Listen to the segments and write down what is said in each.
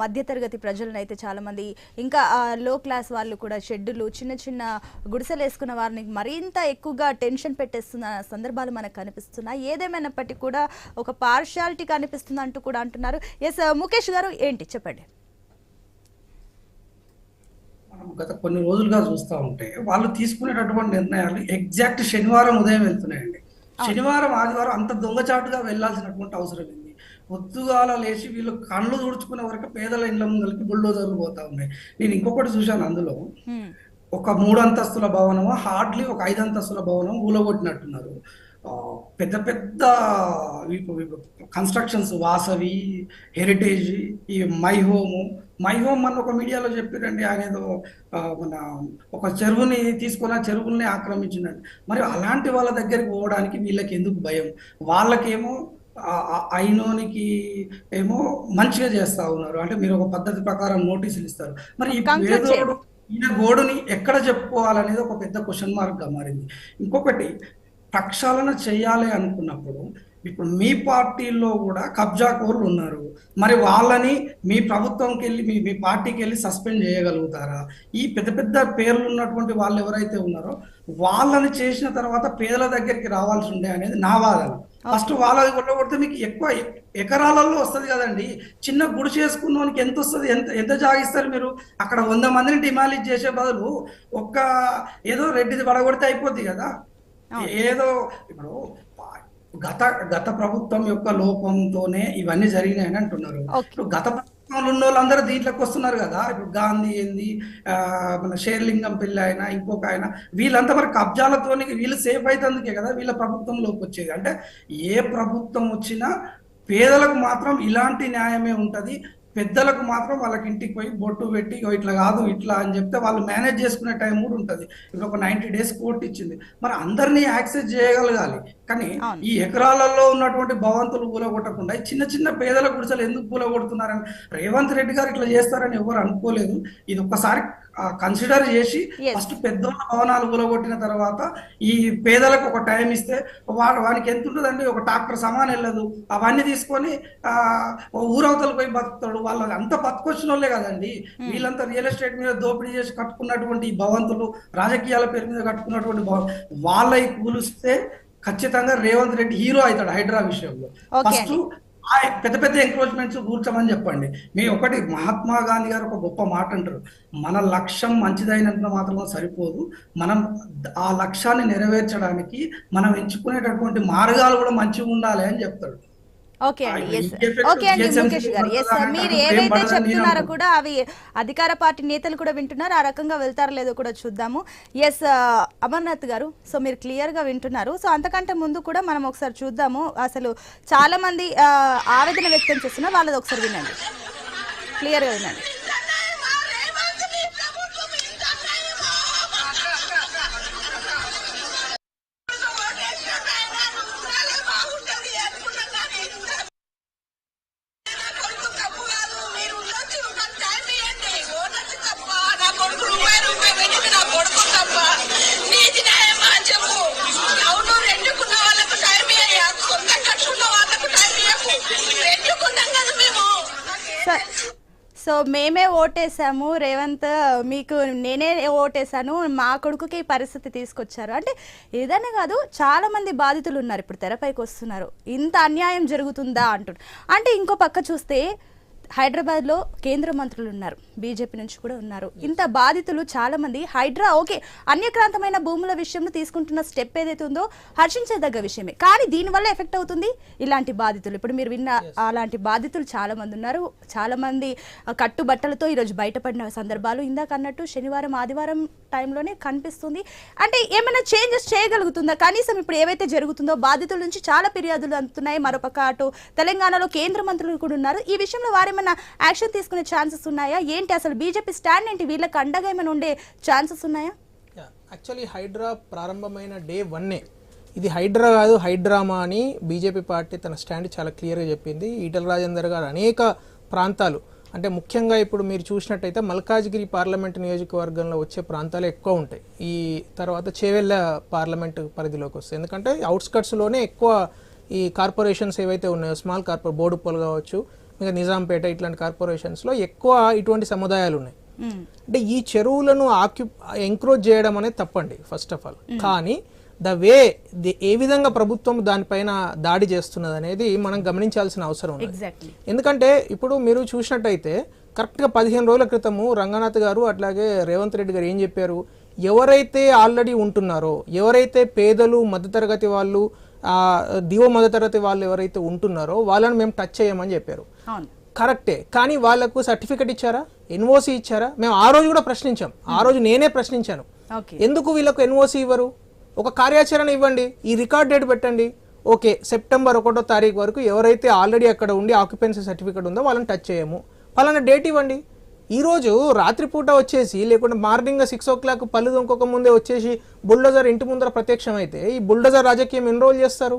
మధ్యతరగతి ప్రజలను అయితే చాలామంది ఇంకా లో క్లాస్ వాళ్ళు కూడా షెడ్యూలు చిన్న చిన్న గుడిసెలు వేసుకున్న వారిని మరింత ఎక్కువగా టెన్షన్ పెట్టేస్తున్న సందర్భాలు మనకు కనిపిస్తున్నాయి. ఏదేమైనప్పటికీ కూడా ఒక పార్షాలిటీ కనిపిస్తుంది అంటూ కూడా అంటున్నారు. ఎస్ ముఖేష్ గారు ఏంటి? చెప్పండి. మనం గత కొన్ని రోజులుగా చూస్తూ ఉంటే వాళ్ళు తీసుకునేటటువంటి నిర్ణయాలు ఎగ్జాక్ట్ శనివారం ఉదయం వెళ్తున్నాయండి. శనివారం ఆదివారం అంత దొంగచాటుగా వెళ్ళాల్సినటువంటి అవసరం పొద్దుగాల లేచి వీళ్ళు కళ్ళు తుడుచుకునే వరకు పేదల ఇళ్ళ ముందలకి బుల్డోజర్లు పోతా ఉన్నాయి. నేను ఇంకొకటి చూశాను అందులో. ఒక మూడు అంతస్తుల భవనము హార్డ్లీ ఒక ఐదు అంతస్తుల భవనం ఊలగొట్టినట్టున్నారు పెద్ద పెద్ద కన్స్ట్రక్షన్స్ వాసవి హెరిటేజ్ ఈ మై హోము. మై హోమ్ అని ఒక మీడియాలో చెప్పారండి ఆయన ఏదో ఆ, మన ఒక చెరువుని తీసుకొని ఆ చెరువుల్ని ఆక్రమించినట్టు. మరి అలాంటి వాళ్ళ దగ్గరికి పోవడానికి వీళ్ళకి ఎందుకు భయం? వాళ్ళకేమో ఐనోనికి ఏమో మంచిగా చేస్తా ఉన్నారు. అంటే మీరు ఒక పద్ధతి ప్రకారం నోటీసులు ఇస్తారు. మరి. ఈయన గోడుని ఎక్కడ చెప్పుకోవాలనేది ఒక పెద్ద క్వశ్చన్ మార్క్గా మారింది. ఇంకొకటి ప్రక్షాళన చేయాలి అనుకున్నప్పుడు ఇప్పుడు మీ పార్టీలో కూడా కబ్జా కోర్లు ఉన్నారు. మరి వాళ్ళని మీ ప్రభుత్వంకి వెళ్ళి మీ మీ పార్టీకి వెళ్ళి సస్పెండ్ చేయగలుగుతారా? ఈ పెద్ద పెద్ద పేర్లు ఉన్నటువంటి వాళ్ళు ఎవరైతే ఉన్నారో వాళ్ళని చేసిన తర్వాత పేదల దగ్గరికి రావాల్సి ఉండే అనేది నా వాదన. ఫస్ట్ వాళ్ళది కొట్టగొడితే మీకు ఎక్కువ ఎకరాలలో వస్తుంది కదండి. చిన్న గుడి చేసుకున్నోనికి ఎంత వస్తుంది ఎంత ఎంత జాగిస్తారు మీరు? అక్కడ వంద మందిని డిమాలిజ్ చేసే బదులు ఒక్క ఏదో రెడ్డిది పడగొడితే అయిపోద్ది కదా. ఏదో ఇప్పుడు గత గత ప్రభుత్వం యొక్క లోపంతోనే ఇవన్నీ జరిగినాయని అంటున్నారు. ఇప్పుడు గత ఉన్న వాళ్ళందరూ దీంట్లోకి వస్తున్నారు కదా. ఇప్పుడు గాంధీ ఏంది మన షేర్లింగం పెళ్ళి ఆయన ఇంకొక ఆయన వీళ్ళంతా మరి కబ్జాలతో వీళ్ళు సేఫ్ అవుతుందికే కదా వీళ్ళ ప్రభుత్వంలోకి వచ్చేది. అంటే ఏ ప్రభుత్వం వచ్చినా పేదలకు మాత్రం ఇలాంటి న్యాయమే ఉంటుంది. పెద్దలకు మాత్రం వాళ్ళకి ఇంటికి పోయి బొట్టు పెట్టి ఇట్లా కాదు ఇట్లా అని చెప్తే వాళ్ళు మేనేజ్ చేసుకునే టైం కూడా ఉంటుంది. ఇప్పుడు ఒక నైంటీ డేస్ కోర్టు ఇచ్చింది. మరి అందరినీ యాక్సెస్ చేయగలగాలి. కానీ. ఈ ఎకరాలలో ఉన్నటువంటి భవంతులు కూలగొట్టకుండా చిన్న చిన్న పేదల గుడిసెలు ఎందుకు కూలగొడుతున్నారని రేవంత్ రెడ్డి గారు ఇట్లా చేస్తారని ఎవరు అనుకోలేదు. ఇది ఒక్కసారి కన్సిడర్ చేసి. ఫస్ట్ పెద్దోళ్ళ భవనాలు కూలగొట్టిన తర్వాత ఈ పేదలకు ఒక టైం ఇస్తే వాడు వానికి ఎంత ఉంటుందండి? ఒక ట్రాక్టర్ సమాన్ వెళ్ళదు. అవన్నీ తీసుకొని ఊరవతలు పోయి బతుకుతాడు. వాళ్ళు అంత బతుకొచ్చిన వాళ్ళే కదండి వీళ్ళంతా రియల్ ఎస్టేట్ మీద దోపిడీ చేసి కట్టుకున్నటువంటి ఈ భవంతులు రాజకీయాల పేరు మీద కట్టుకున్నటువంటి వాళ్ళవి కూలిస్తే ఖచ్చితంగా రేవంత్ రెడ్డి హీరో అవుతాడు హైడ్రా విషయంలో. ఫస్ట్ ఆ పెద్ద పెద్ద ఎంక్రోచ్మెంట్స్ కూర్చోమని చెప్పండి. మేము ఒకటి మహాత్మా గాంధీ గారు ఒక గొప్ప మాట అంటారు. మన లక్ష్యం మంచిదైనంత మాత్రమే సరిపోదు. మనం ఆ లక్ష్యాన్ని నెరవేర్చడానికి మనం ఎంచుకునేటటువంటి మార్గాలు కూడా మంచిగా ఉండాలి అని చెప్తాడు. ఓకే అండి ఓకే అండి ముఖేష్ గారు. ఎస్? మీరు ఏవైతే చెప్తున్నారో. కూడా అవి అధికార పార్టీ నేతలు కూడా వింటున్నారు. ఆ రకంగా వెళ్తారో లేదో కూడా చూద్దాము. ఎస్ అమర్నాథ్ గారు సో మీరు క్లియర్గా వింటున్నారు. సో అంతకంటే ముందు కూడా మనం ఒకసారి చూద్దాము. అసలు చాలా మంది ఆవేదన వ్యక్తం చేస్తున్నారు. వాళ్ళది ఒకసారి వినండి. క్లియర్గా వినండి. సో మేమే ఓటేసాము. రేవంత్ మీకు నేనే ఓటేసాను. మా కొడుకుకి పరిస్థితి తీసుకొచ్చారు. అంటే ఏదైనా కాదు చాలా మంది బాధితులు ఉన్నారు. ఇప్పుడు తెరపైకి వస్తున్నారు. ఇంత అన్యాయం జరుగుతుందా అంటున్నారు అంటే ఇంకో పక్క చూస్తే హైదరాబాద్లో కేంద్ర మంత్రులు ఉన్నారు. బీజేపీ నుంచి కూడా ఉన్నారు. ఇంత బాధితులు చాలా మంది హైడ్రా ఓకే అన్యక్రాంతమైన భూముల విషయంలో తీసుకుంటున్న స్టెప్ ఏదైతే ఉందో హర్షించదగ్గ విషయమే. కానీ దీనివల్ల ఎఫెక్ట్ అవుతుంది? ఇలాంటి బాధితులు. ఇప్పుడు మీరు విన్న అలాంటి బాధితులు చాలా మంది ఉన్నారు. చాలా మంది కట్టుబట్టలతో ఈరోజు బయటపడిన సందర్భాలు ఇందాక అన్నట్టు శనివారం ఆదివారం టైంలోనే కనిపిస్తుంది. అంటే ఏమైనా చేంజెస్ చేయగలుగుతుందా? కనీసం ఇప్పుడు ఏవైతే జరుగుతుందో బాధితుల నుంచి చాలా ఫిర్యాదులు అందుతున్నాయి. మరోపక్క అటు తెలంగాణలో కేంద్ర మంత్రులు కూడా ఉన్నారు. ఈ విషయంలో ఏమైనా యాక్షన్ తీసుకునే ఛాన్సెస్ ఉన్నాయా? ఏంటి అసలు బీజేపీ స్టాండ్ ఏంటి? వీళ్ళకి అండగా ఏమైనా ఉండే ఛాన్సెస్ ఉన్నాయా? యాక్చువల్లీ హైడ్రా ప్రారంభమైన డే వన్నే. ఇది హైడ్రా కాదు హైడ్రామా అని బీజేపీ పార్టీ తన స్టాండ్ చాలా క్లియర్గా చెప్పింది. ఈటల రాజేందర్ గారు అనేక ప్రాంతాలు అంటే ముఖ్యంగా ఇప్పుడు మీరు చూసినట్టయితే మల్కాజ్గిరి పార్లమెంట్ నియోజకవర్గంలో వచ్చే ప్రాంతాలు ఎక్కువ ఉంటాయి. ఈ తర్వాత చేవెళ్ళ పార్లమెంట్ పరిధిలోకి వస్తాయి. ఎందుకంటే అవుట్స్కట్స్లోనే ఎక్కువ ఈ కార్పొరేషన్స్ ఏవైతే ఉన్నాయో స్మాల్ కార్పొరే బోడుప్పలు కావచ్చు ఇంకా నిజాంపేట ఇట్లాంటి కార్పొరేషన్స్లో ఎక్కువ ఇటువంటి సముదాయాలు ఉన్నాయి. అంటే ఈ చెరువులను ఆక్యు ఎంక్రోచ్ చేయడం అనేది తప్పండి ఫస్ట్ ఆఫ్ ఆల్ కానీ ద వే ఏ విధంగా ప్రభుత్వం దానిపైన దాడి చేస్తున్నది అనేది మనం గమనించాల్సిన అవసరం ఉంది ఎందుకంటే ఇప్పుడు మీరు చూసినట్టయితే కరెక్ట్గా పదిహేను రోజుల క్రితము రంగనాథ్ గారు అట్లాగే రేవంత్ రెడ్డి గారు ఏం చెప్పారు? ఎవరైతే ఆల్రెడీ ఉంటున్నారో ఎవరైతే పేదలు మధ్యతరగతి వాళ్ళు దివ మధ్యతరగతి వాళ్ళు ఎవరైతే ఉంటున్నారో వాళ్ళని మేము టచ్ చేయమని చెప్పారు. కరెక్టే. కానీ వాళ్ళకు సర్టిఫికెట్ ఇచ్చారా? ఎన్ఓసి ఇచ్చారా? మేము ఆ రోజు కూడా ప్రశ్నించాం. ఆ రోజు నేనే ప్రశ్నించాను. ఎందుకు వీళ్ళకు ఎన్ఓసి ఇవ్వరు? ఒక కార్యాచరణ ఇవ్వండి. ఈ రికార్డ్ డేట్ పెట్టండి. ఓకే సెప్టెంబర్ ఒకటో తారీఖు వరకు ఎవరైతే ఆల్రెడీ అక్కడ ఉండి ఆక్యుపెన్సీ సర్టిఫికేట్ ఉందో వాళ్ళని టచ్ చేయము. పలానా డేట్ ఇవ్వండి. ఈరోజు రాత్రిపూట వచ్చేసి లేకుంటే మార్నింగ్ సిక్స్ ఓ క్లాక్ పళ్ళు ఇంకొక ముందే వచ్చేసి బుల్డోజర్ ఇంటి ముందర ప్రత్యక్షమైతే ఈ బుల్డోజర్ రాజకీయం ఎన్రోల్ చేస్తారు?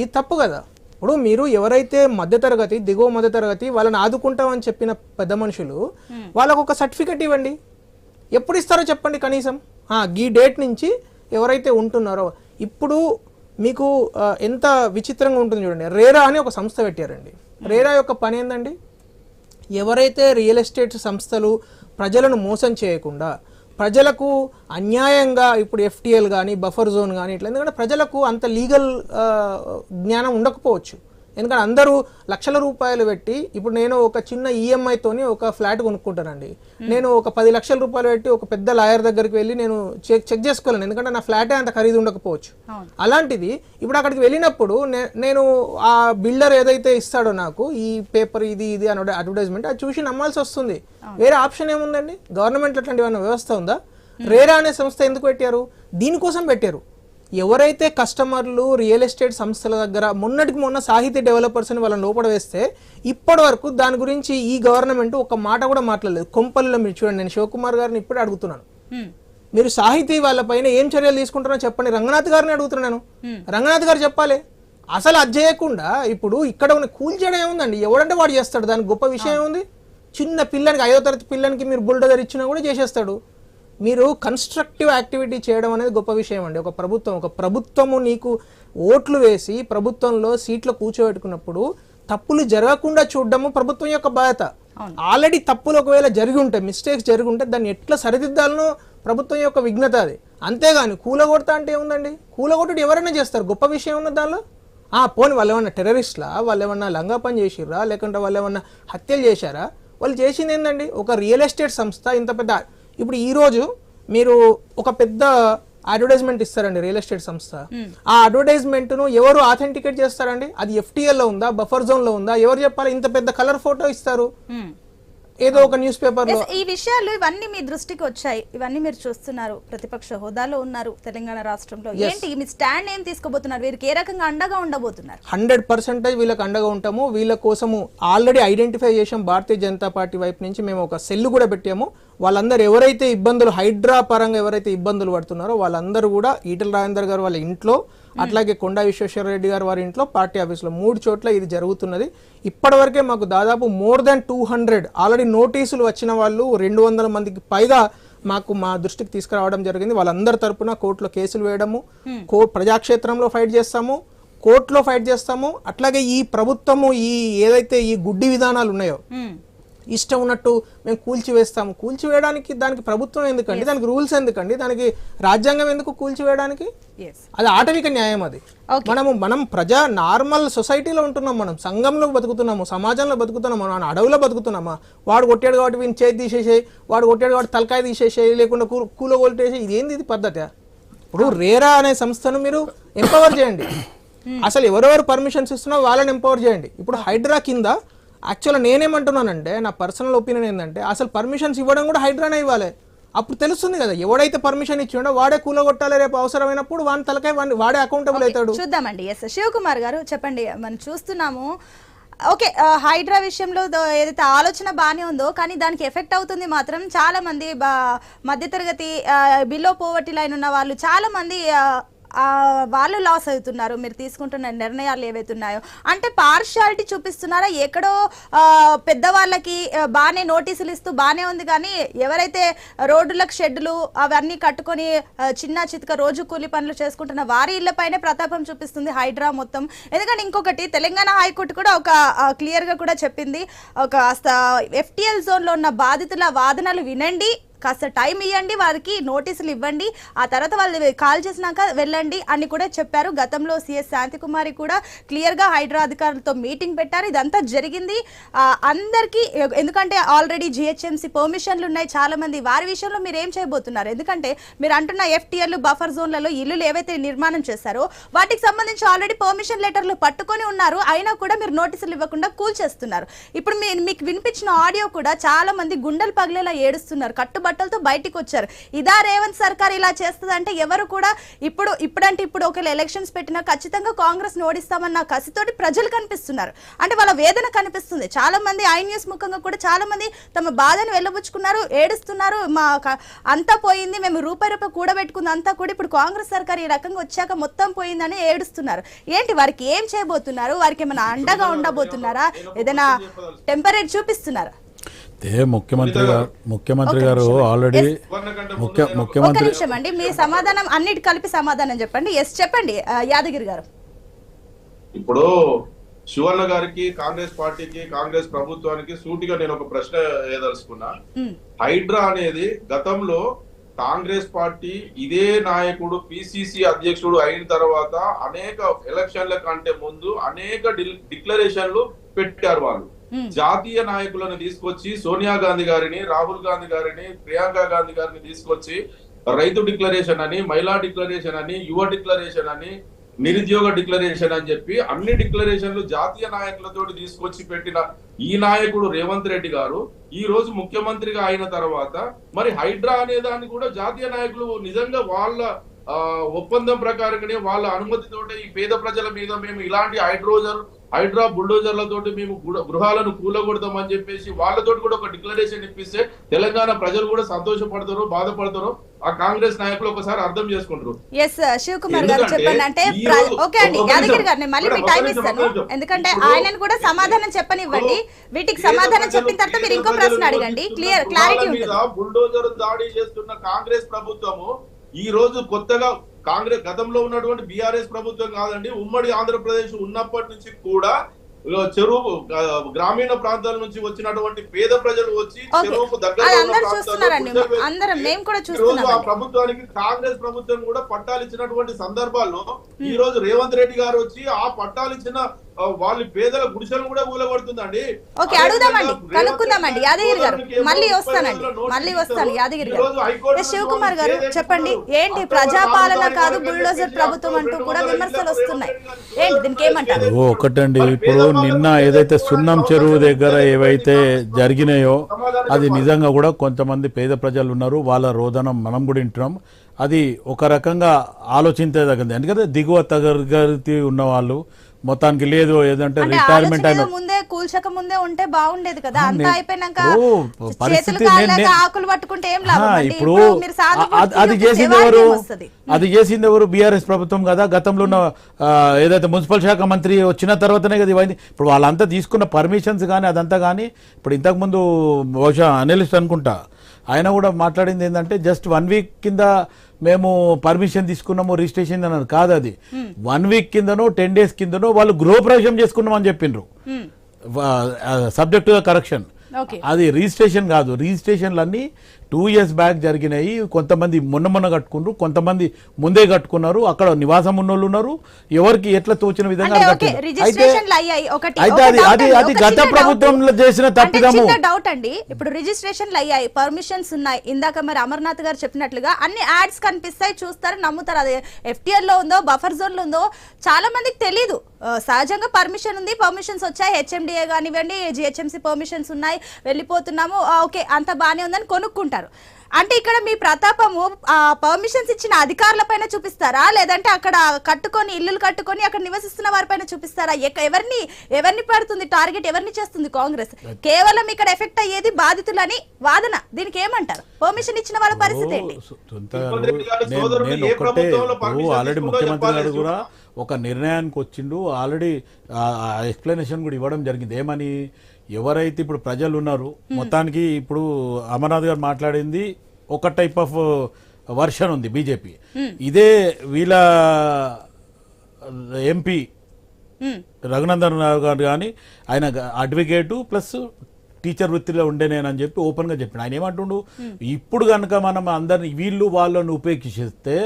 ఇది తప్పు కదా. ఇప్పుడు మీరు ఎవరైతే మధ్యతరగతి దిగువ మధ్యతరగతి వాళ్ళని ఆదుకుంటామని చెప్పిన పెద్ద మనుషులు వాళ్ళకు ఒక సర్టిఫికెట్ ఇవ్వండి. ఎప్పుడు ఇస్తారో చెప్పండి కనీసం. ఈ డేట్ నుంచి ఎవరైతే ఉంటున్నారో. ఇప్పుడు మీకు ఎంత విచిత్రంగా ఉంటుంది చూడండి. రేరా అని ఒక సంస్థ పెట్టారండి. రేరా యొక్క పని ఏందండి? ఎవరైతే రియల్ ఎస్టేట్ సంస్థలు ప్రజలను మోసం చేయకుండా ప్రజలకు అన్యాయంగా ఇప్పుడు ఎఫ్టీఎల్ కానీ బఫర్ జోన్ కానీ ఇట్లా ఎందుకంటే ప్రజలకు అంత లీగల్ జ్ఞానం ఉండకపోవచ్చు. ఎందుకంటే అందరూ లక్షల రూపాయలు పెట్టి ఇప్పుడు నేను ఒక చిన్న ఈఎంఐతోని ఒక ఫ్లాట్ కొనుక్కుంటానండి. నేను ఒక పది లక్షల రూపాయలు పెట్టి ఒక పెద్ద లాయర్ దగ్గరికి వెళ్ళి నేను చెక్ చెక్ చేసుకోలేను. ఎందుకంటే నా ఫ్లాటే అంత ఖరీదు ఉండకపోవచ్చు. అలాంటిది ఇప్పుడు అక్కడికి వెళ్ళినప్పుడు నే- నేను ఆ బిల్డర్ ఏదైతే ఇస్తాడో నాకు ఈ పేపర్ ఇది ఇది అని అడ్వర్టైజ్మెంట్ అది చూసి నమ్మాల్సి వస్తుంది. వేరే ఆప్షన్ ఏముందండి? గవర్నమెంట్ అట్లాంటి ఏమైనా వ్యవస్థ ఉందా? రేరా అనే సంస్థ ఎందుకు పెట్టారు? దీనికోసం పెట్టారు. ఎవరైతే కస్టమర్లు రియల్ ఎస్టేట్ సంస్థల దగ్గర మొన్నటికి మొన్న సాహితీ డెవలపర్స్ అని వాళ్ళని లోపల వేస్తే ఇప్పటి వరకు దాని గురించి ఈ గవర్నమెంట్ ఒక మాట కూడా మాట్లాడలేదు. కొంపల్లో మీరు చూడండి నేను శివకుమార్ గారిని ఇప్పుడే అడుగుతున్నాను. మీరు సాహితీ వాళ్ళపైన ఏం చర్యలు తీసుకుంటారో చెప్పండి. రంగనాథ్ గారిని అడుగుతున్నాను రంగనాథ్ గారు చెప్పాలి. అసలు అది చేయకుండా ఇప్పుడు ఇక్కడ ఉన్న కూల్చేయడం ఏముందండి? ఎవడంటే వాడు చేస్తాడు. దానికి గొప్ప విషయం ఏముంది? చిన్న పిల్లనికి ఐదో తరగతి పిల్లనికి మీరు బుల్డోజర్ ఇచ్చినా కూడా చేసేస్తాడు. మీరు కన్స్ట్రక్టివ్ యాక్టివిటీ చేయడం అనేది గొప్ప విషయం అండి. ఒక ప్రభుత్వం ఒక ప్రభుత్వము నీకు ఓట్లు వేసి ప్రభుత్వంలో సీట్లు కూర్చోబెట్టుకున్నప్పుడు తప్పులు జరగకుండా చూడడము ప్రభుత్వం యొక్క బాధ్యత. ఆల్రెడీ తప్పులు ఒకవేళ జరిగి ఉంటాయి మిస్టేక్స్ జరిగి ఉంటే దాన్ని ఎట్లా సరిదిద్దాలనో ప్రభుత్వం యొక్క విఘ్నత అది. అంతేగాని కూలగొడతా అంటే ఏముందండి? కూలగొట్టుడు ఎవరైనా చేస్తారు. గొప్ప విషయం ఉన్నది దానిలో? ఆ పోని వాళ్ళు ఏమన్నా టెర్రరిస్ట్లా వాళ్ళు ఏమన్నా లంగా పని చేసిర్రా? లేకుంటే వాళ్ళు ఏమన్నా హత్యలు చేశారా? వాళ్ళు చేసింది ఏందండి? ఒక రియల్ ఎస్టేట్ సంస్థ ఇంత పెద్ద ఇప్పుడు ఈ రోజు మీరు ఒక పెద్ద అడ్వర్టైజ్మెంట్ ఇస్తారండి రియల్ ఎస్టేట్ సంస్థ. ఆ అడ్వర్టైజ్మెంట్ను ఎవరు ఆథెంటికేట్ చేస్తారండి? అది FTL లో ఉందా? బఫర్ జోన్లో ఉందా? ఎవరు చెప్పాలి? ఇంత పెద్ద కలర్ ఫోటో ఇస్తారు. ఏదో ఒక న్యూస్ పేపర్లో ఈ విషయాలు ఇవన్నీ మీ దృష్టికి వచ్చాయి. ఇవన్నీ మీరు చూస్తున్నారు. ప్రతిపక్ష హోదాలో ఉన్నారు తెలంగాణ రాష్ట్రంలో. ఏంటి? మీ స్టాండ్ ఏం తీసుకోబోతున్నారు వీరికి ఏ రకంగా అండగా ఉండబోతున్నారు? హండ్రెడ్ పర్సెంటేజ్ వీళ్ళకి అండగా ఉంటాము. వీళ్ళ కోసము ఆల్రెడీ ఐడెంటిఫై చేసాం భారతీయ జనతా పార్టీ వైపు నుంచి మేము ఒక సెల్ కూడా పెట్టాము. వాళ్ళందరూ ఎవరైతే ఇబ్బందులు హైడ్రా పరంగా ఎవరైతే ఇబ్బందులు పడుతున్నారో వాళ్ళందరూ కూడా ఈటల రాజేందర్ గారు వాళ్ళ ఇంట్లో అట్లాగే కొండా విశ్వేశ్వర రెడ్డి గారు వారి ఇంట్లో పార్టీ ఆఫీస్లో మూడు చోట్ల ఇది జరుగుతున్నది. ఇప్పటివరకే మాకు దాదాపు more than two hundred already నోటీసులు వచ్చిన వాళ్ళు రెండు వందల మందికి పైగా మాకు మా దృష్టికి తీసుకురావడం జరిగింది. వాళ్ళందరి తరపున కోర్టులో కేసులు వేయడము కో ప్రజాక్షేత్రంలో ఫైట్ చేస్తాము కోర్టులో ఫైట్ చేస్తాము అట్లాగే ఈ ప్రభుత్వము ఈ ఏదైతే ఈ గుడ్డి విధానాలు ఉన్నాయో. ఇష్టం ఉన్నట్టు మేము కూల్చివేస్తాము. కూల్చివేయడానికి దానికి ప్రభుత్వం ఎందుకండి? దానికి రూల్స్ ఎందుకండి? దానికి రాజ్యాంగం ఎందుకు కూల్చివేయడానికి? అది ఆటవిక న్యాయం అది. మనము మనం ప్రజా నార్మల్ సొసైటీలో ఉంటున్నాం మనం. సంఘంలో బతుకుతున్నాము సమాజంలో బతుకుతున్నాము మనం అడవిలో బతుకుతున్నామా? వాడు కొట్టాడు కాబట్టి వీని చేతి తీసేసేయి వాడు కొట్టాడు కాబట్టి తలకాయ తీసేసేయి లేకుండా కూ కూల కొట్టేసి ఇది ఏంది ఇది పద్ధతి? ఇప్పుడు రేరా అనే సంస్థను మీరు ఎంపవర్ చేయండి. అసలు ఎవరెవరు పర్మిషన్స్ ఇస్తున్నా వాళ్ళని ఎంపవర్ చేయండి. ఇప్పుడు హైడ్రా కింద యాక్చువల్గా నేనేమంటున్నానంటే నా పర్సనల్ ఒపీనియన్ ఏంటంటే అసలు పర్మిషన్స్ ఇవ్వడం కూడా హైడ్రానే ఇవ్వాలి. అప్పుడు తెలుస్తుంది కదా ఎవడైతే పర్మిషన్ ఇచ్చిండో వాడే కూలగొట్టాలి రేపు అవసరమైనప్పుడు వాని తలకాయ వాడే అకౌంటబుల్ అవుతాడు. చూద్దామండి. ఎస్ శివకుమార్ గారు చెప్పండి. మనం చూస్తున్నాము. ఓకే హైడ్రా విషయంలో ఏదైతే ఆలోచన బాగానే ఉందో కానీ దానికి ఎఫెక్ట్ అవుతుంది మాత్రం చాలా మంది బా- మధ్యతరగతి బిలో పోవర్టీ లైన్ ఉన్న వాళ్ళు చాలా మంది వాళ్ళు లాస్ అవుతున్నారు. మీరు తీసుకుంటున్న నిర్ణయాలు ఏవైతున్నాయో అంటే పార్షాలిటీ చూపిస్తున్నారా? ఎక్కడో పెద్దవాళ్ళకి బాగానే నోటీసులు ఇస్తూ బాగానే ఉంది కానీ ఎవరైతే రోడ్డులకు షెడ్లు అవన్నీ కట్టుకొని చిన్న చితక రోజు కూలి పనులు చేసుకుంటున్న వారి ఇళ్ళపైనే ప్రతాపం చూపిస్తుంది హైడ్రా మొత్తం. ఎందుకంటే ఇంకొకటి తెలంగాణ హైకోర్టు కూడా ఒక క్లియర్గా కూడా చెప్పింది. ఒక ఎఫ్టీఎల్ జోన్లో ఉన్న బాధితుల వాదనలు వినండి. కాస్త టైం ఇవ్వండి వారికి నోటీసులు ఇవ్వండి. ఆ తర్వాత వాళ్ళు కాల్ చేసినాక వెళ్ళండి అని కూడా చెప్పారు. గతంలో సిఎస్ శాంతికుమారి కూడా క్లియర్గా హైడ్రా అధికారులతో మీటింగ్ పెట్టారు. ఇదంతా జరిగింది. అందరికీ ఎందుకంటే ఆల్రెడీ జిహెచ్ఎంసీ పర్మిషన్లు ఉన్నాయి చాలామంది. వారి విషయంలో మీరు ఏం చేయబోతున్నారు? ఎందుకంటే మీరు అంటున్న ఎఫ్టీఎల్ బఫర్ జోన్లలో ఇల్లులు ఏవైతే నిర్మాణం చేశారో వాటికి సంబంధించి ఆల్రెడీ పర్మిషన్ లెటర్లు పట్టుకొని ఉన్నారు. అయినా కూడా మీరు నోటీసులు ఇవ్వకుండా కూల్ చేస్తున్నారు. ఇప్పుడు మీకు వినిపించిన ఆడియో కూడా చాలా మంది గుండెలు పగిలేలా ఏడుస్తున్నారు. బట్టలతో బయటికి వచ్చారు ఇదా రేవంత్ సర్కార్ ఇలా చేస్తుందంటే ఎవరు కూడా ఇప్పుడు ఇప్పుడంటే ఇప్పుడు ఒకవేళ ఎలక్షన్స్ పెట్టినా ఖచ్చితంగా కాంగ్రెస్ ఓడిస్తామన్న కసితోటి ప్రజలు కనిపిస్తున్నారు. అంటే వాళ్ళ వేదన కనిపిస్తుంది. చాలా మంది ఐ న్యూస్ ముఖంగా కూడా చాలా మంది తమ బాధను వెళ్ళబుచ్చుకున్నారు ఏడుస్తున్నారు. మా అంతా పోయింది. మేము రూపాయి రూపాయి కూడబెట్టుకుంది అంతా కూడా ఇప్పుడు కాంగ్రెస్ సర్కార్ ఈ రకంగా వచ్చాక మొత్తం పోయిందని ఏడుస్తున్నారు. ఏంటి వారికి ఏం చేయబోతున్నారు? వారికి ఏమైనా అండగా ఉండబోతున్నారా? ఏదైనా టెంపరేట్ చూపిస్తున్నారా? ఏ ముఖ్యమంత్రి గారు ముఖ్యమంత్రి గారు ఆల్రెడీ ముఖ్య ఒక్క ముఖ్యమంత్రి నిమిషం అండి. మీ సమాధానం అన్నిటి కలిపి సమాధానం చెప్పండి. ఎస్ చెప్పండి ఆ, యాదగిరి గారు. ఇప్పుడు శివన్న గారికి కాంగ్రెస్ పార్టీకి కాంగ్రెస్ ప్రభుత్వానికి సూటిగా నేను ఒక ప్రశ్న వేయదలుచుకున్నా. ఉమ్, హైడ్రా అనేది గతంలో కాంగ్రెస్ పార్టీ ఇదే నాయకుడు పిసిసి అధ్యక్షుడు అయిన తర్వాత అనేక ఎలక్షన్ల కంటే ముందు అనేక డిల్- డిక్లరేషన్లు పెట్టారు వాళ్ళు. Hmm. Hmm. జాతీయ నాయకులను తీసుకొచ్చి సోనియా గాంధీ గారిని రాహుల్ గాంధీ గారిని ప్రియాంక గాంధీ గారిని తీసుకొచ్చి రైతు డిక్లరేషన్ అని మహిళా డిక్లరేషన్ అని యువ డిక్లరేషన్ అని నిరుద్యోగ డిక్లరేషన్ అని చెప్పి అన్ని డిక్లరేషన్లు జాతీయ నాయకులతో తీసుకొచ్చి పెట్టిన ఈ నాయకుడు రేవంత్ రెడ్డి గారు. ఈ రోజు ముఖ్యమంత్రిగా అయిన తర్వాత మరి హైడ్రా అనే దాన్ని కూడా జాతీయ నాయకులు నిజంగా వాళ్ళ ఆ, ఒప్పందం ప్రకారంగానే వాళ్ళ అనుమతితోటే ఈ పేద ప్రజల మీద మేము ఇలాంటి హైడ్రోజర్ హైడ్రా బుల్డోజర్లతోటి మేము గృహ- గృహాలను కూలగొడతామని చెప్పేసి వాళ్ళతోటి కూడా ఒక డిక్లరేషన్ ఇప్పిస్తే తెలంగాణ ప్రజలు కూడా సంతోషపడతారు బాధపడతారు ఆ కాంగ్రెస్ నాయకులు ఒకసారి అర్థం చేసుకుంటారు. ఎస్ శివకుమార్ గారు చెప్పండి. అంటే ఓకే అండి. యాదగిరి మళ్ళీ మీ టైం ఇస్తాను. ఎందుకంటే ఆయనను కూడా సమాధానం చెప్పనివ్వండి. వీటికి సమాధానం చెప్పిన తర్వాత మీరు ఇంకో ప్రశ్న అడగండి. క్లియర్ క్లారిటీ బుల్డోజర్ దాడి చేస్తున్న కాంగ్రెస్ ప్రభుత్వము ఈ రోజు కొత్తగా కాంగ్రెస్ గతంలో ఉన్నటువంటి బీఆర్ఎస్ ప్రభుత్వం కాదండి ఉమ్మడి ఆంధ్రప్రదేశ్ ఉన్నప్పటి నుంచి కూడా చెరువు గ్రామీణ ప్రాంతాల నుంచి వచ్చినటువంటి పేద ప్రజలు వచ్చి. చెరువుకు దగ్గర ఆ. ప్రభుత్వానికి కాంగ్రెస్ ప్రభుత్వం కూడా పట్టాలు ఇచ్చినటువంటి సందర్భాల్లో ఈ రోజు రేవంత్ రెడ్డి గారు వచ్చి ఆ పట్టాలు ఇచ్చిన వాళ్ళ పేదల గుడిసెలు కూడా కూలగొడుతుందండి ఓకే అడుగుదామండి కనుక్కుందామండి. యాదగిరి గారు మళ్ళీ వస్తానండి మళ్ళీ వస్తాను. యాదగిరి గారు. శివకుమార్ గారు చెప్పండి ఏంటి ప్రజాపాలన కాదు బుల్డోజర్ ప్రభుత్వం అంటూ కూడా విమర్శలు వస్తున్నాయి. ఏంటి దీనికి ఏమంటారు? ఒకటండి ఇప్పుడు నిన్న ఏదైతే సున్నం చెరువు దగ్గర ఏవైతే జరిగినాయో అది నిజంగా కూడా కొంతమంది పేద ప్రజలు ఉన్నారు వాళ్ళ రోదనం మనం కూడా వింటున్నాం. అది ఒక రకంగా ఆలోచించదగింది. ఎందుకంటే దిగువ తరగతి ఉన్న వాళ్ళు మొత్తానికి లేదు ఏదంటే రిటైర్మెంట్ అయిన ముందే కూల్చక ముందే ఉంటే బాగుండేది కదా. అంతా అయిపోయినాక పరిస్థితి ఆకులు పట్టుకుంటే ఏం? ఇప్పుడు అది- చేసింది ఎవరు? అది చేసింది ఎవరు? బీఆర్ఎస్ ప్రభుత్వం కదా. గతంలో ఉన్న ఏదైతే మున్సిపల్ శాఖ మంత్రి వచ్చిన తర్వాతనే కదా ఇవన్నీ. ఇప్పుడు వాళ్ళంతా తీసుకున్న పర్మిషన్స్ కానీ అదంతా కానీ ఇప్పుడు ఇంతకుముందు బహుశా అనలిస్ట్ అనుకుంటా. ఆయన కూడా మాట్లాడింది ఏంటంటే జస్ట్ వన్ వీక్ కింద మేము పర్మిషన్ తీసుకున్నాము రిజిస్ట్రేషన్ అన్నది. కాదు అది. వన్ వీక్ కిందనో టెన్ డేస్ కిందనో వాళ్ళు గృహప్రవేశం చేసుకున్నామని చెప్పిండ్రు హ్మ్. Subject correction. అది రిజిస్ట్రేషన్ కాదు. రిజిస్ట్రేషన్లు అన్నీ టూ ఇయర్స్ బ్యాక్ జరిగినాయి కొంతమంది మొన్న మొన్న కట్టుకున్నారు కొంతమంది ముందే కట్టుకున్నారు అక్కడ నివాసం ఉన్నోళ్ళు ఉన్నారు ఎవరికి ఎట్లా తోచిన విధంగా. అయితే అది అది గత ప్రభుత్వంలో. చేసిన తప్పిదము. డౌట్ అండి. ఇప్పుడు రిజిస్ట్రేషన్లు అయ్యాయి పర్మిషన్స్ ఉన్నాయి. ఇందాక మరి అమర్నాథ్ గారు చెప్పినట్లుగా అన్ని యాడ్స్ కనిపిస్తాయి చూస్తారు నమ్ముతారు. అది ఎఫ్టిఎల్లో ఉందో బఫర్ జోన్లో ఉందో చాలా మందికి తెలియదు ఆ, సహజంగా పర్మిషన్ ఉంది పర్మిషన్స్ వచ్చాయి. హెచ్ఎండిఏ కానివ్వండి జిహెచ్ఎంసీ పర్మిషన్స్ ఉన్నాయి. వెళ్ళిపోతున్నాము. ఓకే అంత బానే ఉందని కొనుక్కుంటారు. అంటే ఇక్కడ మీ ప్రతాపము పర్మిషన్స్ ఇచ్చిన అధికారుల పైన చూపిస్తారా? లేదంటే అక్కడ కట్టుకొని ఇల్లులు కట్టుకొని అక్కడ నివసిస్తున్న వారిపైన చూపిస్తారా? ఎక్క- ఎవరిని ఎవరిని పడుతుంది టార్గెట్ ఎవరిని చేస్తుంది కాంగ్రెస్? కేవలం ఇక్కడ ఎఫెక్ట్ అయ్యేది బాధితులని వాదన. దీనికి ఏమంటారు? పర్మిషన్ ఇచ్చిన వాళ్ళ పరిస్థితి ఏంటి? ఆల్రెడీ ముఖ్యమంత్రి గారు కూడా ఒక నిర్ణయానికి వచ్చిండు. ఆల్రెడీ ఎక్స్ప్లెనేషన్ కూడా ఇవ్వడం జరిగింది. ఏమని? ఎవరైతే ఇప్పుడు ప్రజలు ఉన్నారు మొత్తానికి ఇప్పుడు అమర్నాథ్ గారు మాట్లాడింది ఒక టైప్ ఆఫ్ వర్షన్ ఉంది బీజేపీ. ఇదే వీళ్ళ ఎంపీ రఘునందన్ రావు గారు కానీ ఆయన అడ్వకేటు ప్లస్ టీచర్ వృత్తిలో ఉండే నేనని చెప్పి ఓపెన్గా చెప్పాడు ఆయన ఏమంటుండు? ఇప్పుడు కనుక మనం అందరిని వీళ్ళు వాళ్ళని ఉపేక్షిస్తే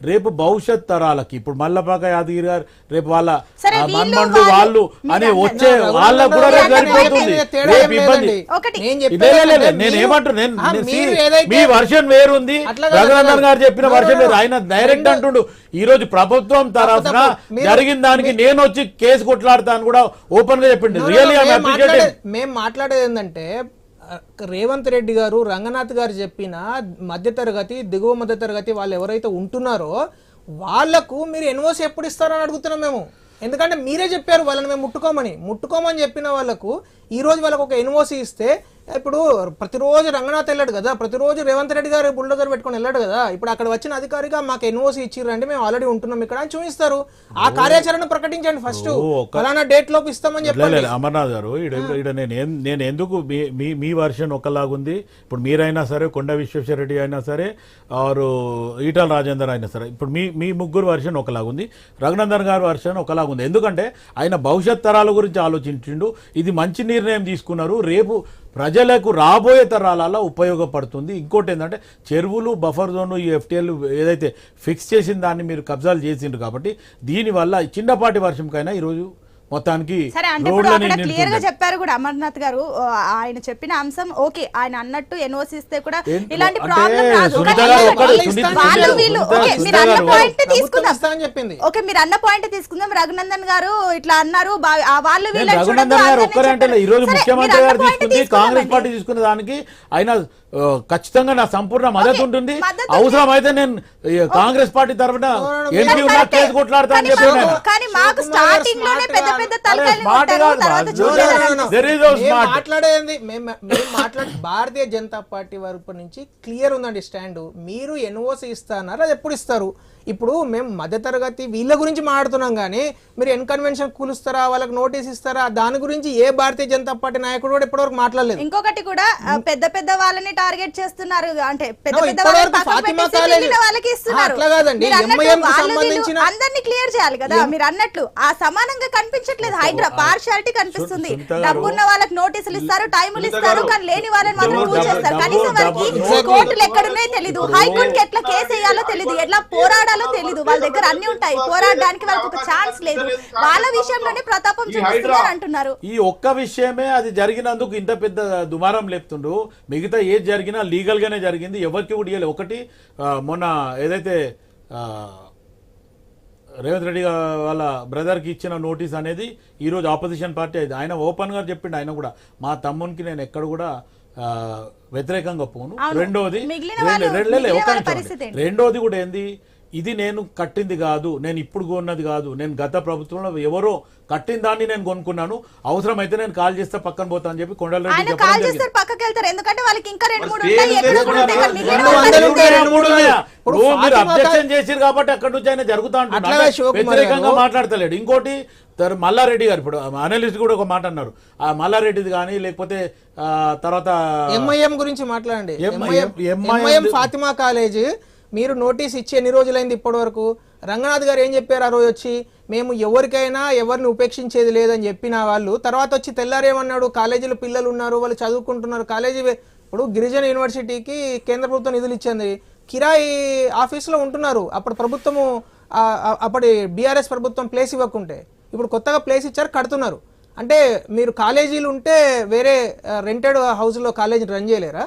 రేపు భవిష్యత్ తరాలకి ఇప్పుడు మల్లపాక యాదగిరి గారు రేపు వాళ్ళ ఆ వీళ్ళు అని. వచ్చే వాళ్ళకు కూడా రేపు సరిపోతుంది రేపు ఇబ్బంది. నేను ఏమంటున్నా మీ వర్షన్ వేరుంది రఘునందన్ గారు చెప్పిన. వర్షన్ వేరు. ఆయన డైరెక్ట్ అంటుండు ఈ రోజు ప్రభుత్వం తరఫున. మీరు- జరిగిన దానికి నేను వచ్చి కేసు కొట్లాడతాను కూడా ఓపెన్గా చెప్పిండు రియల్లీ మేము మాట్లాడేది ఏంటంటే రేవంత్ రెడ్డి గారు రంగనాథ్ గారు చెప్పిన మధ్యతరగతి దిగువ మధ్యతరగతి వాళ్ళు ఎవరైతే ఉంటున్నారో వాళ్ళకు మీరు ఎన్ఓసి ఎప్పుడు ఇస్తారని అడుగుతున్నాం మేము. ఎందుకంటే మీరే చెప్పారు వాళ్ళని మేము ముట్టుకోమని. ముట్టుకోమని చెప్పిన వాళ్ళకు ఈరోజు వాళ్ళకు ఒక ఎన్ఓసి ఇస్తే ఇప్పుడు ప్రతిరోజు రంగనాథ్ వెళ్ళాడు కదా ప్రతిరోజు రేవంత్ రెడ్డి గారు బుల్డోజర్ పెట్టుకొని వెళ్ళాడు కదా ఇప్పుడు అక్కడ వచ్చిన అధికారిగా మాకు ఎన్ఓసి ఇచ్చిర్రంటే మేము ఆల్రెడీ ఉంటున్నాం ఇక్కడ అని చూపిస్తారు. ఆ కార్యాచరణ ప్రకటించండి ఫస్ట్ ఫలానా డేట్ లోపు ఇస్తామని చెప్పండి లేదు అమర్నాథ్ గారు నేను నేను ఎందుకు మీ మీ మీ వర్షన్ ఒకలాగుంది? ఇప్పుడు మీరైనా సరే కొండ విశ్వేశ్వరరెడ్డి అయినా సరే ఆరు ఈటల రాజేందర్ అయినా సరే ఇప్పుడు మీ మీ ముగ్గురు వర్షన్ ఒకలాగుంది రఘునందన్ గారి వర్షన్ ఒకలాగుంది. ఎందుకంటే ఆయన భవిష్యత్ తరాల గురించి ఆలోచించిండు ఇది మంచి నిర్ణయం తీసుకున్నారు రేపు ప్రజలకు రాబోయే తరాలలో ఉపయోగపడుతుంది. ఇంకోటి ఏంటంటే చెరువులు బఫర్ జోన్ ఈ ఎఫ్టీఎల్ ఏదైతే ఫిక్స్ చేసిన దాన్ని మీరు కబ్జాలు చేసిండ్రు కాబట్టి దీనివల్ల చిన్నపాటి వర్షంకైనా ఈరోజు మొత్తానికి సరే అంటే ఇప్పుడు రోడ్లని అక్కడ క్లియర్గా. చెప్పారు కూడా అమర్నాథ్ గారు ఆయన చెప్పిన అంశం ఓకే ఆయన అన్నట్టు ఎన్ఓసి ఇస్తే కూడా? ఇలాంటి ప్రాబ్లం రాదు వాళ్ళు వాళ్ళు వాళ్ళు వీళ్ళు ఓకే మీరు అన్న. పాయింట్ తీసుకుందాం ఓకే మీరు అన్న పాయింట్ తీసుకుందాం రఘునందన్ గారు ఇట్లా అన్నారు వాళ్ళు నేను వీళ్ళని రఘునందన్ గారు ఒక్కరే అంటే. ఈ రోజు ముఖ్యమంత్రి గారు తీసుకుంది కాంగ్రెస్. పార్టీ తీసుకున్న దానికి ఆయన ఖచ్చితంగా నా సంపూర్ణ మద్దతు ఉంటుంది అవసరం అయితే నేను కాంగ్రెస్ పార్టీ తరఫున ఎంపీ ఉన్నా. కేసు కొట్లాడతా అని కానీ చెప్పాను మాకు- ఆయన. కానీ మాకు శివకుమార్ గారు స్టార్టింగ్లోనే smart పెద్ద కాదు. పెద్ద అరే, తలకాయలు smart కొట్టారు కాదు, తర్వాత బాస్. చూడలేదు There is no మేము smart. మాట్లాడేది మేము మేము మాట్లాడే భారతీయ జనతా పార్టీ వరకు నుంచి క్లియర్ ఉందండి స్టాండ్ మీరు ఎన్ఓసి ఇస్తాన్నారు అది ఎప్పుడు ఇస్తారు ఇప్పుడు మేము మధ్యతరగతి వీళ్ళ గురించి మాట్లాడుతున్నాం కానీ మీరు ఎన్ కన్వెన్షన్ కూలుస్తారా? వాళ్ళకి నోటీస్ ఇస్తారా? దాని గురించి ఏ భారతీయ జనతా పార్టీ నాయకుడు కూడా ఇప్పటివరకు మాట్లాడలేదు. ఇంకొకటి కూడా పెద్ద పెద్ద వాళ్ళని టార్గెట్ చేస్తున్నారు. అంటే పెద్ద పెద్ద వాళ్ళకి ఇస్తున్నారు. అందరినీ క్లియర్ చేయాలి కదా. మీరు అన్నట్లు ఆ సమానంగా కనిపించట్లేదు. హైడ్రా పార్షియాలిటీ కనిపిస్తుంది. డబ్బున్న వాళ్ళకి నోటీసులు ఇస్తారు టైములు ఇస్తారు కానీ లేని వాళ్ళని మాత్రం కూల్ చేస్తారు. కనీసం డబ్బు- కోర్టులు ఎక్కడున్నాయో తెలీదు. హైకోర్టుకి ఎట్లా కేసు వేయాలో తెలీదు. ఎట్లా పోరాడాలో తెలీదు. వాళ్ళ దగ్గర అన్ని ఉంటాయి. పోరాడడానికి వాళ్ళకి ఒక ఛాన్స్ లేదు. వాళ్ళ విషయంలోనే ప్రతాపం ఈ చూపిస్తున్నారు అంటున్నారు. ఈ ఒక్క విషయమే అది జరిగినందుకు ఇంత పెద్ద దుమారం లేపుతుండు. మిగతా ఏది జరిగినా లీగల్ గానే జరిగింది. ఎవరికి కూడా ఒకటి మొన్న ఏదైతే రేవంత్ రెడ్డి వాళ్ళ బ్రదర్కి ఇచ్చిన నోటీస్ అనేది ఈ రోజు ఆపోజిషన్ పార్టీ అది ఆయన ఓపెన్గా చెప్పిండు ఆయన కూడా. మా తమ్మునికి నేను ఎక్కడ కూడా ఆ, వ్యతిరేకంగా పోను. రెండోది? రెండోది కూడా ఏంది? ఇది నేను కట్టింది కాదు నేను ఇప్పుడు కొన్నది కాదు నేను గత ప్రభుత్వంలో ఎవరో కట్టిన దాన్ని నేను కొనుక్కున్నాను అవసరమైతే నేను కాల్ చేస్తే పక్కన పోతా అని చెప్పి కొండలరెడ్డి ఆయన చెప్పడం కాల్ జరిగింది. చేస్తారు పక్కకి వెళ్తారు. ఎందుకంటే వాళ్ళకి ఇంకా రెండు మూడు మరి అబ్జెక్షన్ చేసిరు కాబట్టి అక్కడ నుంచి ఆయన జరుగుతా వ్యతిరేకంగా మాట్లాడతలేడు. ఇంకోటి తర్- మల్లారెడ్డి గారు ఇప్పుడు అనలిస్ట్ కూడా ఒక మాట అన్నారు. ఆ మల్లారెడ్డిది కానీ లేకపోతే తర్వాత ఎంఐఎం గురించి మాట్లాడండి. ఎంఐఎం ఫాతిమా కాలేజ్ మీరు నోటీస్ ఇచ్చి ఎన్ని రోజులైంది ఇప్పటి వరకు రంగనాథ్ గారు ఏం చెప్పారు ఆ రోజు వచ్చి? మేము ఎవరికైనా ఎవరిని ఉపేక్షించేది లేదని చెప్పిన వాళ్ళు. తర్వాత వచ్చి తెల్లారేమన్నాడు కాలేజీలో పిల్లలు ఉన్నారు వాళ్ళు చదువుకుంటున్నారు. కాలేజీ ఇప్పుడు గిరిజన యూనివర్సిటీకి కేంద్ర ప్రభుత్వం నిధులు ఇచ్చింది. కిరాయి ఆఫీసులో ఉంటున్నారు. అప్పుడు ప్రభుత్వము అప్పటి బీఆర్ఎస్ ప్రభుత్వం ప్లేస్ ఇవ్వకుంటే. ఇప్పుడు కొత్తగా ప్లేస్ ఇచ్చారు కడుతున్నారు. అంటే మీరు కాలేజీలు ఉంటే వేరే రెంటెడ్ హౌస్లో కాలేజీ రన్ చేయలేరా?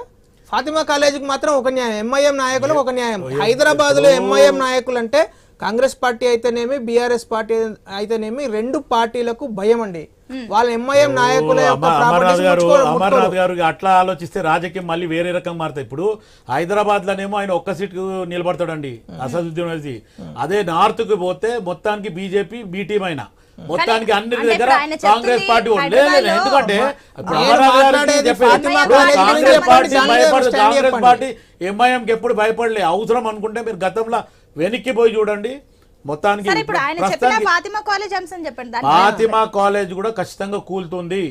ఫాతిమా కాలేజీకి మాత్రం ఒక న్యాయం ఎంఐఎం నాయకులకు ఒక న్యాయం. హైదరాబాద్లో ఎంఐఎం నాయకులు అంటే కాంగ్రెస్ పార్టీ అయితేనేమి బీఆర్ఎస్ పార్టీ అయితేనేమి రెండు పార్టీలకు భయం అండి. వాళ్ళ ఎంఐఎం నాయకుల అమర్నాథ్ ప్రాపర్టీస్ గారు అమర్నాథ్. గారు అట్లా ఆలోచిస్తే రాజకీయం మళ్ళీ వేరే రకం మారుతాయి. ఇప్పుడు హైదరాబాద్ లోనేమో ఆయన ఒక్క సీటు నిలబడతాడండి అసదుద్దీన్ ఓవైసీ అదే నార్త్కు పోతే మొత్తానికి బీజేపీ బీ టీం అయినా. మొత్తానికి అన్ని దగ్గర కాంగ్రెస్ పార్టీ ఎందుకంటే కాంగ్రెస్ పార్టీ. భయపడదు కాంగ్రెస్ ఎంఐఎంకి ఎప్పుడు భయపడలే. అవసరం అనుకుంటే మీరు గతంలో వెనక్కి పోయి చూడండి. మొత్తానికి సరే ఇప్పుడు ఆయన చెప్పిన ప్రస్తుతానికి ఫాతిమా కాలేజ్ అంశం చెప్పండి దాని ఫాతిమా కాలేజ్ కూడా ఖచ్చితంగా కూలుతుంది.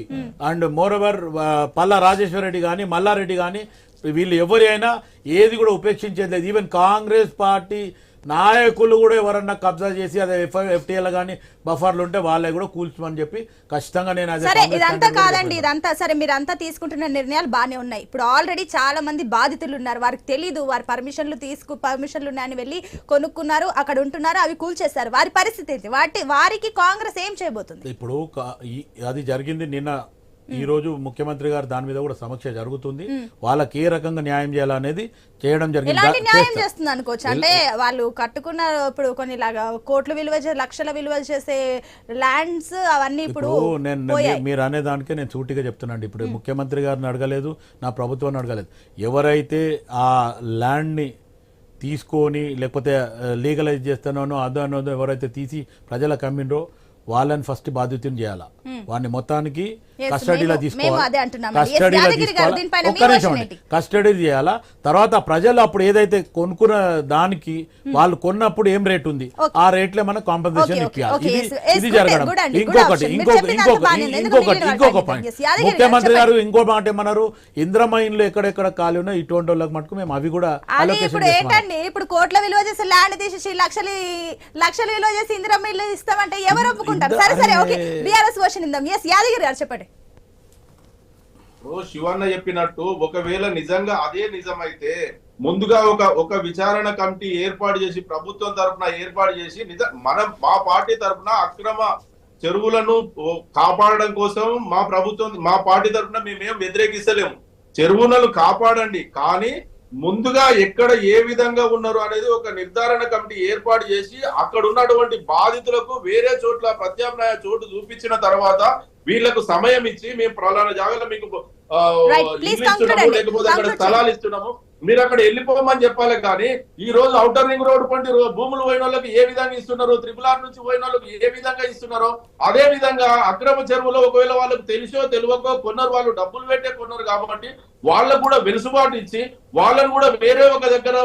And moreover Palla Rajeshwara Reddy కానీ మల్లారెడ్డి కానీ వీళ్ళు ఎవరి అయినా ఏది కూడా ఉపేక్షించేది లేదు. ఈవెన్ కాంగ్రెస్ పార్టీ నాయకులు కూడా ఎవరన్నా కబ్జా చేసి అదే ఎఫ్ ఎఫ్టీఎల్ కానీ బఫర్లు ఉంటే వాళ్ళే కూడా కూల్చమని చెప్పి ఖచ్చితంగా నేను అదే సరే ఇదంతా కాదండి ఇదంతా సరే మీరు అంతా తీసుకుంటున్న నిర్ణయాలు బాగానే ఉన్నాయి. ఇప్పుడు ఆల్రెడీ చాలా మంది బాధితులు ఉన్నారు. వారికి తెలీదు వారి పర్మిషన్లు తీసుకు పర్మిషన్లు ఉన్నాయని వెళ్ళి కొనుక్కున్నారు అక్కడ ఉంటున్నారు అవి కూల్చేస్తారు వారి పరిస్థితి ఏంటి? వాటి వారికి కాంగ్రెస్ ఏం చేయబోతుంది? ఇప్పుడు అది జరిగింది నిన్న ఈ రోజు ముఖ్యమంత్రి గారు దాని మీద కూడా సమీక్ష జరుగుతుంది. వాళ్ళకి ఏ రకంగా న్యాయం చేయాలనేది చేయడం జరిగింది. న్యాయం. చేస్తుంది అనుకోవచ్చు? అంటే వాళ్ళు కట్టుకున్న ఇప్పుడు కొన్ని కోట్లు విలువ లక్షల విలువ చేసే ల్యాండ్స్ అవన్నీ ఇప్పుడు నేను మీరు అనే దానికే నేను సూటిగా చెప్తున్నాను ఇప్పుడు ముఖ్యమంత్రి గారిని అడగలేదు నా ప్రభుత్వాన్ని అడగలేదు. ఎవరైతే ఆ ల్యాండ్ని తీసుకొని లేకపోతే లీగలైజ్ చేస్తానో అదో ఎవరైతే తీసి ప్రజలకు అమ్మిండ్రో వాళ్ళని ఫస్ట్ బాధ్యతను చేయాలా? వాడిని మొత్తానికి కస్టడీలో తీసుకోవాలి? కస్టడీలో తీసుకోవాలి? ఒక్క నిమిషం అండి. కస్టడీ చేయాలా? తర్వాత ప్రజలు అప్పుడు ఏదైతే కొనుక్కున్న దానికి వాళ్ళు కొన్నప్పుడు ఏం రేట్ ఉంది? ఆ రేట్లే మనం కాంపన్సేషన్ ఇప్పించాలి ఇది జరగడం. ఇంకొకటి option. మీరు ఇంకొక చెప్పిందంతా ఇంకొక బాగానే ఉంది. ఎందుకంటే ఇంకొకటి మీరు ఇంకొక. పాయింట్ ముఖ్యమంత్రి గారు. ఇంకో మాట ఏమన్నారు? ఇంద్రమైన్లు ఎక్కడెక్కడ ఖాళీ ఉన్నాయి? ఇటువంటి వాళ్ళకి మటుకు మేము అవి కూడా ఇప్పుడు చేస్తామని. ఏంటండి? ఇప్పుడు కోట్ల విలువ చేసే ల్యాండ్ తీసేసి లక్షలు లక్షల విలువ చేసి ఇందిరా మిల్లు ఇస్తామంటే ఎవరు ఒప్పుకుంటారు? ఇంద- సరే సరే. ఓకే. బీఆర్ఎస్ వర్షన్ ఇందాం ఎస్ యాదగిరి గారు చెప్పండి. శివన్న చెప్పినట్టు ఒకవేళ నిజంగా అదే నిజమైతే ముందుగా ఒక ఒక విచారణ కమిటీ ఏర్పాటు చేసి ప్రభుత్వం తరఫున ఏర్పాటు చేసి నిజ మనం మా పార్టీ తరఫున అక్రమ చెరువులను కాపాడడం కోసం మా ప్రభుత్వం మా పార్టీ తరఫున మేమేం వ్యతిరేకిస్తలేము. చెరువులను కాపాడండి. కానీ ముందుగా ఎక్కడ ఏ విధంగా ఉన్నారు అనేది ఒక నిర్ధారణ కమిటీ ఏర్పాటు చేసి అక్కడ ఉన్నటువంటి బాధితులకు వేరే చోట్ల ప్రత్యామ్నాయ చోటు చూపించిన తర్వాత వీళ్ళకు సమయం ఇచ్చి మేము ప్రలాన జాగాలో మీకు లేకపోతే అక్కడ స్థలాలు ఇస్తున్నాము. మీరు అక్కడ వెళ్ళిపోమని చెప్పాలి కానీ ఈ రోజు అవుటర్ రింగ్ రోడ్ పంటి రో- భూములు పోయిన వాళ్ళకి ఏ విధంగా ఇస్తున్నారు త్రిపుల్ ఆర్ నుంచి పోయిన వాళ్ళకి ఏ విధంగా ఇస్తున్నారో అదే విధంగా అక్రమ చెరువులో ఒకవేళ వాళ్ళకి తెలిసో తెలియకో కొన్నారు వాళ్ళు డబ్బులు పెట్టే కొన్నారు కాబట్టి వాళ్ళకు కూడా వెలుసుబాటు ఇచ్చి వాళ్ళని కూడా వేరే ఒక దగ్గర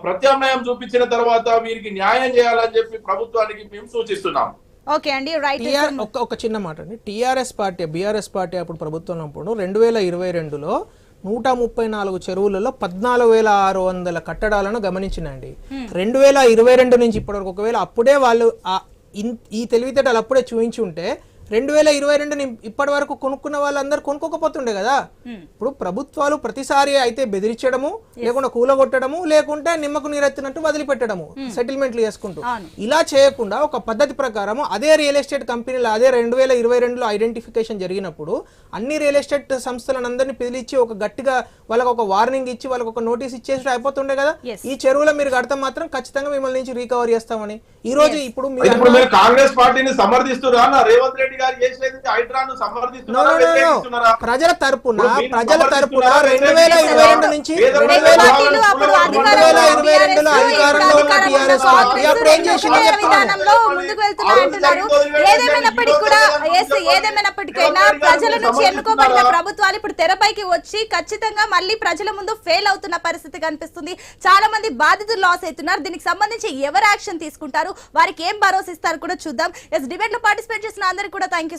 ప్రత్యామ్నాయం చూపించిన తర్వాత వీరికి న్యాయం చేయాలని చెప్పి ప్రభుత్వానికి మేము సూచిస్తున్నాం ఓకే అండి రైట్ ఒక ఒక చిన్న మాట అండి. టీఆర్ఎస్ పార్టీ బీఆర్ఎస్ పార్టీ అప్పుడు ప్రభుత్వం ఉన్నప్పుడు రెండు వేల ఇరవై రెండులో నూట ముప్పై నాలుగు చెరువులలో పద్నాలుగు వేల ఆరు వందల కట్టడాలను గమనించినండి. రెండు వేల ఇరవై రెండు నుంచి ఇప్పటివరకు ఒకవేళ అప్పుడే వాళ్ళు ఈ తెలివితేటలు అప్పుడే చూపించి ఉంటే రెండు వేల ఇరవై రెండు ఇప్పటి వరకు కొనుక్కున్న వాళ్ళందరూ కొనుక్కోకపోతుండే కదా. ఇప్పుడు ప్రభుత్వాలు ప్రతిసారి అయితే బెదిరించడము లేకుండా కూలగొట్టడము లేకుంటే నిమ్మకు నీరెత్తినట్టు వదిలిపెట్టడము సెటిల్మెంట్లు చేసుకుంటూ. ఇలా చేయకుండా ఒక పద్ధతి ప్రకారం అదే రియల్ ఎస్టేట్ కంపెనీలు అదే రెండు వేల ఇరవై రెండులో ఐడెంటిఫికేషన్ జరిగినప్పుడు అన్ని రియల్ ఎస్టేట్ సంస్థలను అందరినీ పిలిచి ఒక గట్టిగా వాళ్ళకి ఒక వార్నింగ్ ఇచ్చి వాళ్ళకి ఒక నోటీస్ ఇచ్చేసి అయిపోతుండే కదా. ఈ చెరువులో మీరు కడితే మాత్రం ఖచ్చితంగా మిమ్మల్ని నుంచి రీకవర్ చేస్తామని. ఈ రోజు ఇప్పుడు కాంగ్రెస్ పార్టీని సమర్థిస్తున్నా నా రేవంత్ రెడ్డి గారు చేసేది హైడ్రాను సమర్థిస్తున్నారా ప్రజల తరపున ప్రజల తరపున? రెండు వేల ఇరవై రెండు నుంచి రెండు వేల ఇరవై రెండులో అధికారంలో ఉన్న పార్టీ అప్పుడు ఏం చేసిందో ముందుకు వెళ్తున్నారు అంటున్నారు. ఏదేమైనప్పటికీ కూడా ఎస్ ఏదేమైనప్పటికైనా ప్రజల నుంచి ఎన్నుకోబడిన ప్రభుత్వాలు ఇప్పుడు తెరపైకి వచ్చి ఖచ్చితంగా మళ్ళీ ప్రజల ముందు ఫెయిల్ అవుతున్న పరిస్థితి కనిపిస్తుంది. చాలా మంది బాధితులు లాస్ అవుతున్నారు. దీనికి సంబంధించి ఎవరు యాక్షన్ తీసుకుంటారు? వారికి ఏం భరోసా ఇస్తారు కూడా చూద్దాం. ఎస్ డిబేట్లో పార్టిసిపేట్ చేసిన అందరికీ కూడా thank you